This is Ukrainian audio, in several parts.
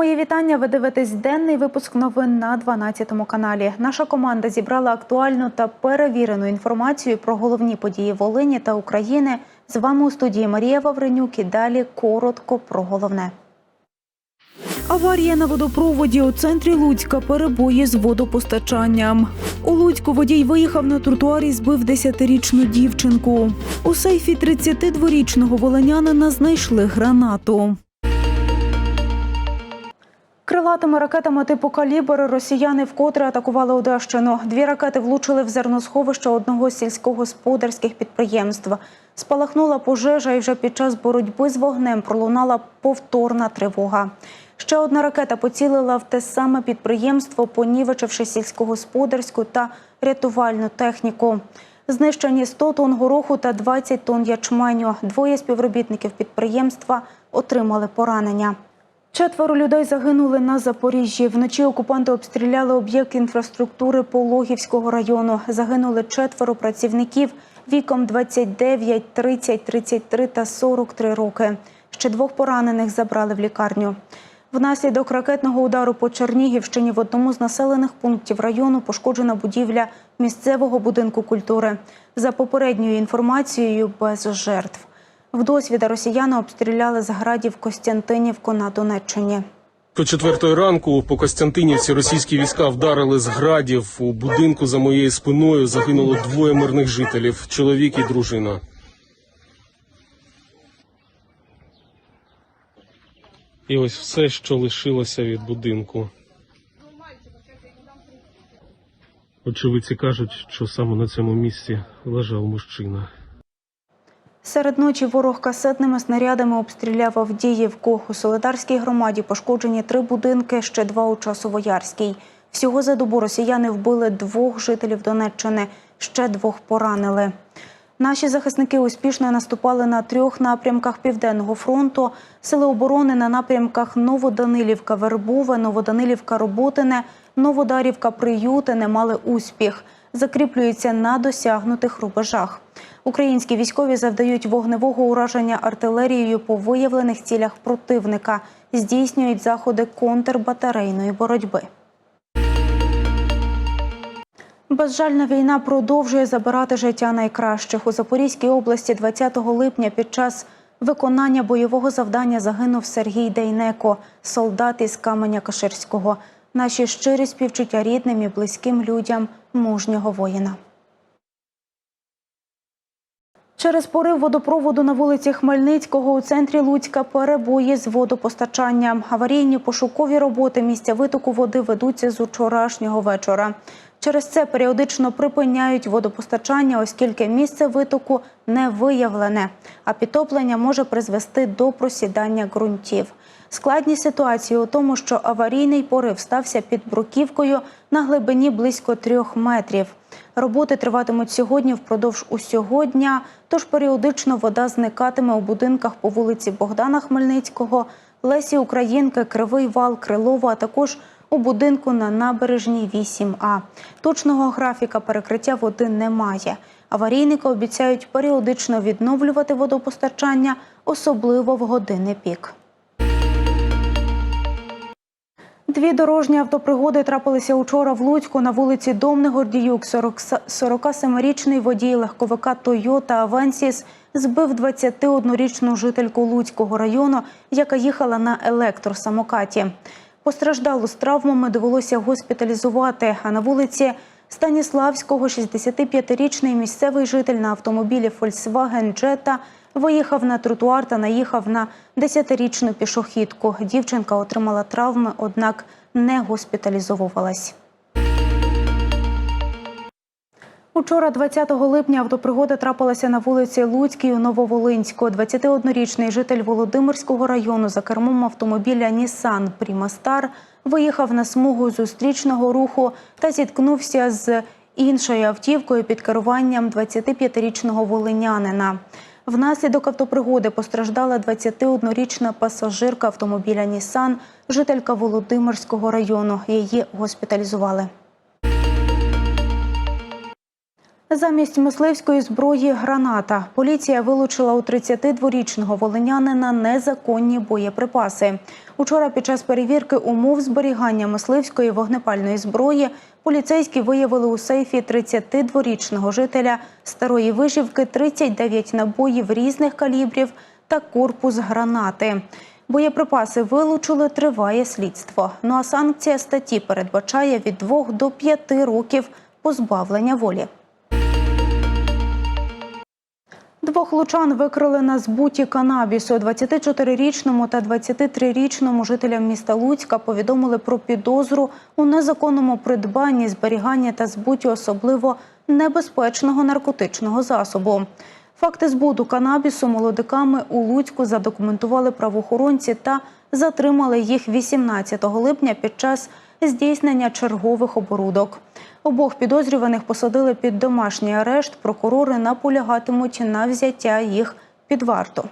Мої вітання. Ви дивитесь денний випуск новин на 12 каналі. Наша команда зібрала актуальну та перевірену інформацію про головні події Волині та України. З вами у студії Марія Вавренюк. І далі коротко про головне. Аварія на водопроводі у центрі Луцька перебої з водопостачанням. У Луцьку водій виїхав на тротуар і збив 10-річну дівчинку. У сейфі 32-річного волинянина знайшли гранату. Крилатими ракетами типу калібр росіяни вкотре атакували Одещину. Дві ракети влучили в зерносховище одного з сільськогосподарських підприємств. Спалахнула пожежа, і вже під час боротьби з вогнем пролунала повторна тривога. Ще одна ракета поцілила в те саме підприємство, понівечивши сільськогосподарську та рятувальну техніку. Знищені 100 тонн гороху та 20 тонн ячменю. Двоє співробітників підприємства отримали поранення. Четверо людей загинули на Запоріжжі. Вночі окупанти обстріляли об'єкт інфраструктури Пологівського району. Загинули четверо працівників віком 29, 30, 33 та 43 роки. Ще двох поранених забрали в лікарню. Внаслідок ракетного удару по Чернігівщині в одному з населених пунктів району пошкоджена будівля місцевого будинку культури. За попередньою інформацією, без жертв. Вдосвіда росіяни обстріляли з Костянтинівку на Донеччині. До четвертої ранку по Костянтинівці російські війська вдарили з градів. У будинку за моєю спиною загинуло двоє мирних жителів чоловік і дружина. І ось все, що лишилося від будинку. Очевидці кажуть, що саме на цьому місці лежав мужчина. Серед ночі ворог касетними снарядами обстріляв Авдіївку. У Солидарській громаді пошкоджені три будинки, ще два у Часовоярській. Всього за добу росіяни вбили двох жителів Донеччини, ще двох поранили. Наші захисники успішно наступали на трьох напрямках Південного фронту. Сили оборони на напрямках Новоданилівка, Вербове, Новоданилівка, Роботине, Новодарівка, Приютине мали успіх. Закріплюються на досягнутих рубежах. Українські військові завдають вогневого ураження артилерією по виявлених цілях противника, здійснюють заходи контрбатарейної боротьби. Безжальна війна продовжує забирати життя найкращих. У Запорізькій області 20 липня під час виконання бойового завдання загинув Сергій Дейнеко, солдат із Каменя Каширського. Наші щирі співчуття рідним і близьким людям мужнього воїна. Через порив водопроводу на вулиці Хмельницького у центрі Луцька перебої з водопостачанням. Аварійні пошукові роботи місця витоку води ведуться з учорашнього вечора. Через це періодично припиняють водопостачання, оскільки місце витоку не виявлене, а підтоплення може призвести до просідання ґрунтів. Складність ситуації у тому, що аварійний порив стався під бруківкою на глибині близько трьох метрів. Роботи триватимуть сьогодні впродовж усього дня, тож періодично вода зникатиме у будинках по вулиці Богдана Хмельницького, Лесі Українки, Кривий Вал, Крилово, а також у будинку на набережній 8А. Точного графіка перекриття води немає. Аварійники обіцяють періодично відновлювати водопостачання, особливо в години пік. Дві дорожні автопригоди трапилися учора в Луцьку на вулиці Домний Гордіюк. 47-річний водій легковика Тойота Авенсіс збив 21-річну жительку Луцького району, яка їхала на електросамокаті. Постраждалу з травмами довелося госпіталізувати. А на вулиці Станіславського 65-річний місцевий житель на автомобілі Volkswagen Jetta виїхав на тротуар та наїхав на 10-річну пішохідку. Дівчинка отримала травми, однак не госпіталізовувалась. Учора, 20 липня, автопригода трапилася на вулиці Луцькій у Нововолинську. 21-річний житель Володимирського району за кермом автомобіля Нісан Прімастар виїхав на смугу зустрічного руху та зіткнувся з іншою автівкою під керуванням 25-річного волинянина. Внаслідок автопригоди постраждала 21-річна пасажирка автомобіля Нісан, жителька Володимирського району. Її госпіталізували. Замість мисливської зброї граната поліція вилучила у 32-річного волинянина незаконні боєприпаси. Учора під час перевірки умов зберігання мисливської вогнепальної зброї поліцейські виявили у сейфі 32-річного жителя старої вижівки 39 набоїв різних калібрів та корпус гранати. Боєприпаси вилучили, триває слідство. Ну а санкція статті передбачає від 2 до 5 років позбавлення волі. Двох лучан викрили на збуті канабісу. 24-річному та 23-річному жителям міста Луцька повідомили про підозру у незаконному придбанні, зберіганні та збуті особливо небезпечного наркотичного засобу. Факти збуту канабісу молодиками у Луцьку задокументували правоохоронці та затримали їх 18 липня під час здійснення чергових оборудок. Обох підозрюваних посадили під домашній арешт. Прокурори наполягатимуть на взяття їх під варту.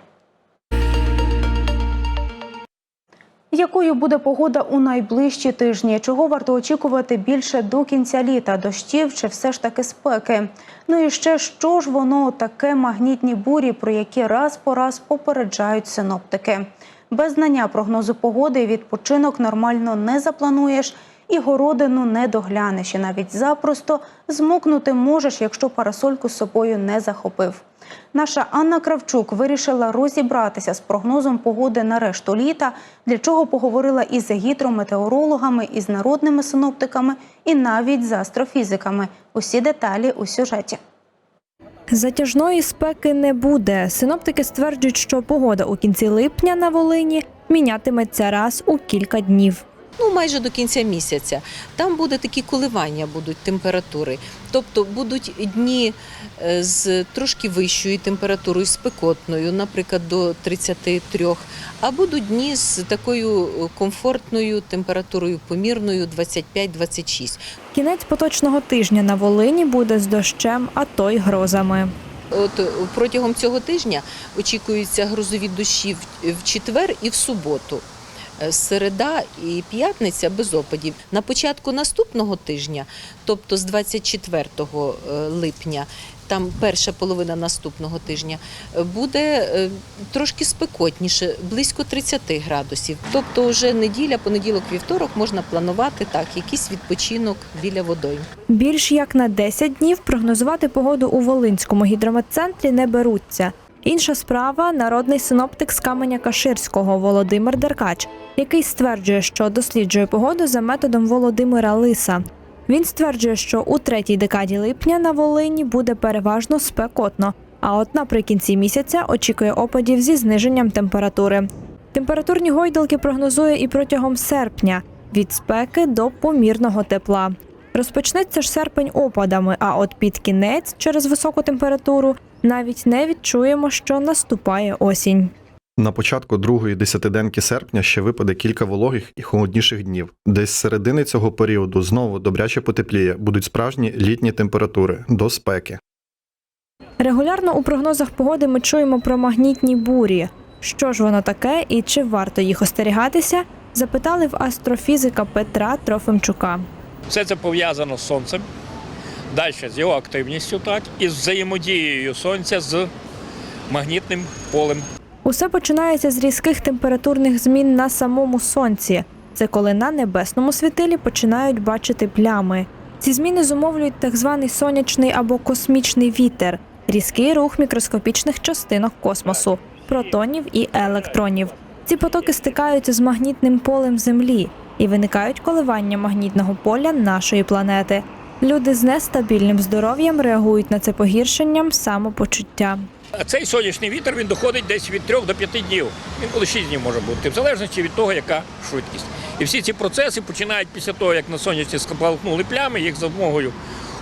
Якою буде погода у найближчі тижні? Чого варто очікувати більше до кінця літа? Дощів чи все ж таки спеки? Ну і ще що ж воно таке магнітні бурі, про які раз по раз попереджають синоптики? Без знання прогнозу погоди відпочинок нормально не заплануєш і городину не доглянеш. І навіть запросто змокнути можеш, якщо парасольку з собою не захопив. Наша Анна Кравчук вирішила розібратися з прогнозом погоди на решту літа, для чого поговорила із гідрометеорологами, із народними синоптиками і навіть з астрофізиками. Усі деталі у сюжеті. Затяжної спеки не буде. Синоптики стверджують, що погода у кінці липня на Волині мінятиметься раз у кілька днів. Ну майже до кінця місяця. Там буде такі коливання будуть температури. Тобто будуть дні е, з трошки вищою температурою, спекотною, наприклад, до 33, а будуть дні з такою е, комфортною температурою помірною 25-26. Кінець поточного тижня на Волині буде з дощем, а то й грозами. От е, протягом цього тижня очікуються грозові дощі в- в четвер і в суботу. Е, Середа і п'ятниця без опадів. На початку наступного тижня, тобто з 24 е, липня, там перша половина наступного тижня, е, буде трошки спекотніше, близько 30 градусів. Тобто, вже неділя, понеділок, вівторок можна планувати так, якийсь відпочинок біля водойм. Більш як на 10 днів прогнозувати погоду у Волинському гідрометцентрі не беруться. Інша справа народний синоптик з каменя Каширського Володимир Деркач, який стверджує, що досліджує погоду за методом Володимира Лиса. Він стверджує, що у третій декаді липня на Волині буде переважно спекотно, а от наприкінці місяця очікує опадів зі зниженням температури. Температурні гойдалки прогнозує і протягом серпня від спеки до помірного тепла. Розпочнеться ж серпень опадами, а от під кінець, через високу температуру, навіть не відчуємо, що наступає осінь. На початку другої десятиденки серпня ще випаде кілька вологих і холодніших днів. Десь з середини цього періоду знову добряче потепліє, будуть справжні літні температури до спеки. Регулярно у прогнозах погоди ми чуємо про магнітні бурі. Що ж воно таке і чи варто їх остерігатися? Запитали в астрофізика Петра Трофимчука. Все це пов'язано з сонцем, далі з його активністю, так, і з взаємодією сонця з магнітним полем. Усе починається з різких температурних змін на самому сонці. Це коли на небесному світилі починають бачити плями. Ці зміни зумовлюють так званий сонячний або космічний вітер, різкий рух мікроскопічних частинок космосу, протонів і електронів. Ці потоки стикаються з магнітним полем Землі і виникають коливання магнітного поля нашої планети. Люди з нестабільним здоров'ям реагують на це погіршенням самопочуття. А цей сонячний вітер він доходить десь від 3 до 5 днів. Він коли 6 днів може бути, в залежності від того, яка швидкість. І всі ці процеси починають після того, як на сонячні скапалкнули плями, їх за допомогою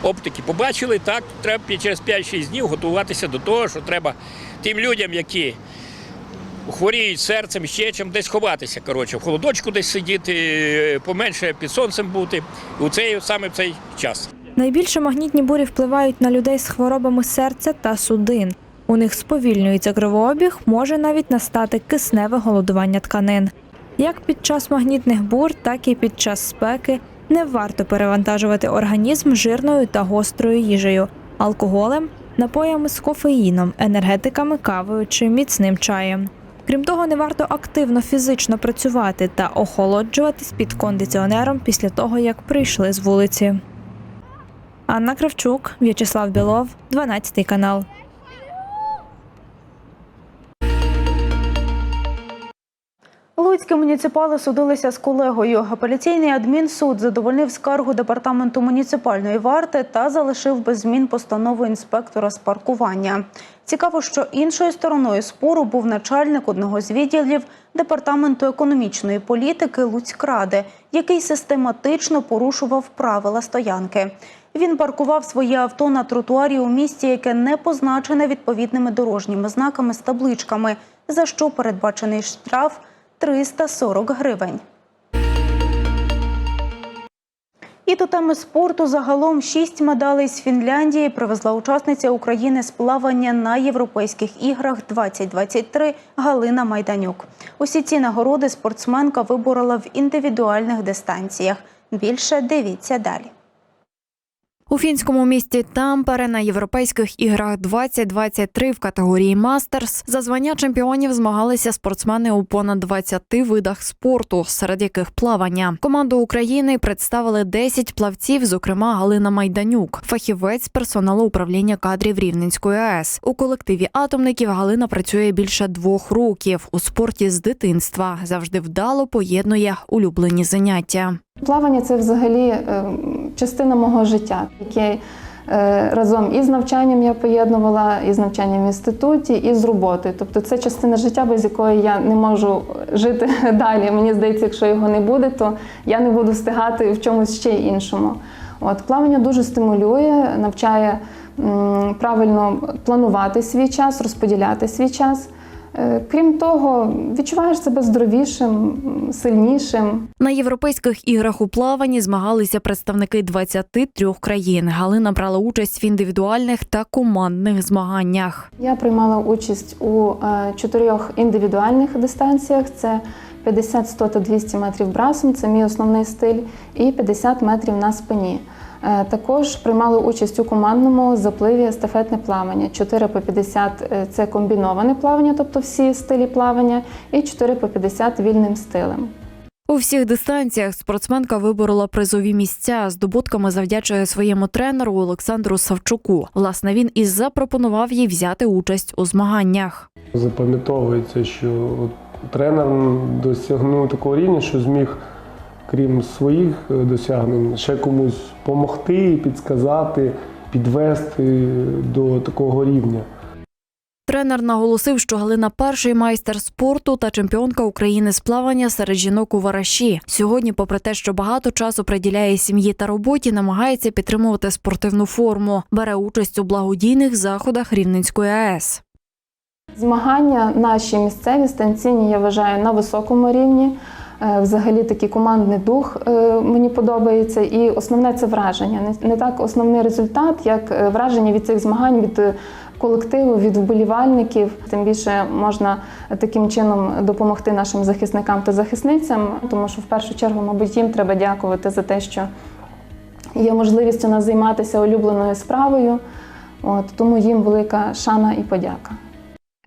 оптики побачили. Так, треба через 5-6 днів готуватися до того, що треба тим людям, які хворіють серцем, ще чим десь ховатися. Коротше, в холодочку десь сидіти, поменше під сонцем бути. У цей саме в цей час. Найбільше магнітні бурі впливають на людей з хворобами серця та судин. У них сповільнюється кровообіг, може навіть настати кисневе голодування тканин. Як під час магнітних бур, так і під час спеки не варто перевантажувати організм жирною та гострою їжею. алкоголем, напоями з кофеїном, енергетиками, кавою чи міцним чаєм. Крім того, не варто активно фізично працювати та охолоджуватись під кондиціонером після того, як прийшли з вулиці. Анна Кравчук, В'ячеслав Білов, 12 канал. Луцькі муніципали судилися з колегою. Апеляційний адмінсуд задовольнив скаргу департаменту муніципальної варти та залишив без змін постанову інспектора з паркування. Цікаво, що іншою стороною спору був начальник одного з відділів департаменту економічної політики Луцькради, який систематично порушував правила стоянки. Він паркував своє авто на тротуарі у місті, яке не позначене відповідними дорожніми знаками з табличками, за що передбачений штраф 340 гривень. І до теми спорту загалом шість медалей з Фінляндії привезла учасниця України з плавання на Європейських іграх 2023 Галина Майданюк. Усі ці нагороди спортсменка виборола в індивідуальних дистанціях. Більше дивіться далі. У фінському місті Тампере на європейських іграх 2023 в категорії Мастерс за звання чемпіонів змагалися спортсмени у понад 20 видах спорту, серед яких плавання. Команду України представили 10 плавців, зокрема Галина Майданюк, фахівець персоналу управління кадрів Рівненської АЕС. У колективі атомників Галина працює більше двох років у спорті з дитинства. Завжди вдало поєднує улюблені заняття. Плавання це взагалі е, частина мого життя, яке е, разом із навчанням я поєднувала, і з навчанням в інституті, і з роботою. Тобто це частина життя, без якої я не можу жити далі. Мені здається, якщо його не буде, то я не буду встигати в чомусь ще іншому. От плавання дуже стимулює, навчає правильно планувати свій час, розподіляти свій час. Е, Крім того, відчуваєш себе здоровішим, сильнішим. На європейських іграх у плаванні змагалися представники 23 країн. Галина брала участь в індивідуальних та командних змаганнях. Я приймала участь у е, чотирьох індивідуальних дистанціях: це 50, 100 та 200 метрів брасом, це мій основний стиль, і 50 метрів на спині. Е, Також приймала участь у командному запливі естафетне плавання. 4 по 50 – це комбіноване плавання, тобто всі стилі плавання, і 4 по 50 вільним стилем. У всіх дистанціях спортсменка виборола призові місця. Здобутками завдячує своєму тренеру Олександру Савчуку. Власне, він і запропонував їй взяти участь у змаганнях. Запам'ятовується, що тренер досягнув такого рівня, що зміг, крім своїх е, досягнень, ще комусь допомогти, підсказати, підвести до такого рівня. Тренер наголосив, що Галина перший майстер спорту та чемпіонка України з плавання серед жінок у вараші. Сьогодні, попри те, що багато часу приділяє сім'ї та роботі, намагається підтримувати спортивну форму, бере участь у благодійних заходах Рівненської АЕС. Змагання наші місцеві станційні я вважаю на високому рівні. Е, Взагалі такий командний дух е, мені подобається, і основне це враження. Не- так основний результат, як е, враження від цих змагань, від колективу, від вболівальників. Тим більше можна таким чином допомогти нашим захисникам та захисницям, тому що в першу чергу, мабуть, їм треба дякувати за те, що є можливість у нас займатися улюбленою справою. От тому їм велика шана і подяка.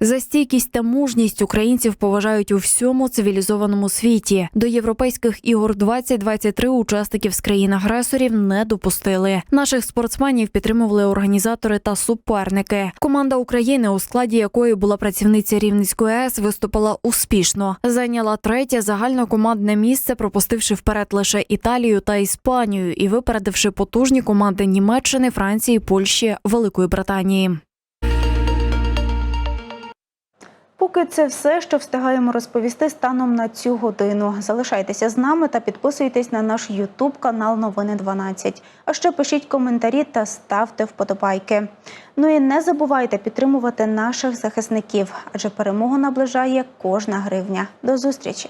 За стійкість та мужність українців поважають у всьому цивілізованому світі. До європейських ігор 2023 учасників з країн-агресорів не допустили. Наших спортсменів підтримували організатори та суперники. Команда України, у складі якої була працівниця Рівненської АЕС, виступила успішно. Зайняла третє загальнокомандне місце, пропустивши вперед лише Італію та Іспанію і випередивши потужні команди Німеччини, Франції, Польщі, Великої Британії. Поки це все, що встигаємо розповісти станом на цю годину. Залишайтеся з нами та підписуйтесь на наш Ютуб канал Новини 12. А ще пишіть коментарі та ставте вподобайки. Ну і не забувайте підтримувати наших захисників, адже перемогу наближає кожна гривня. До зустрічі!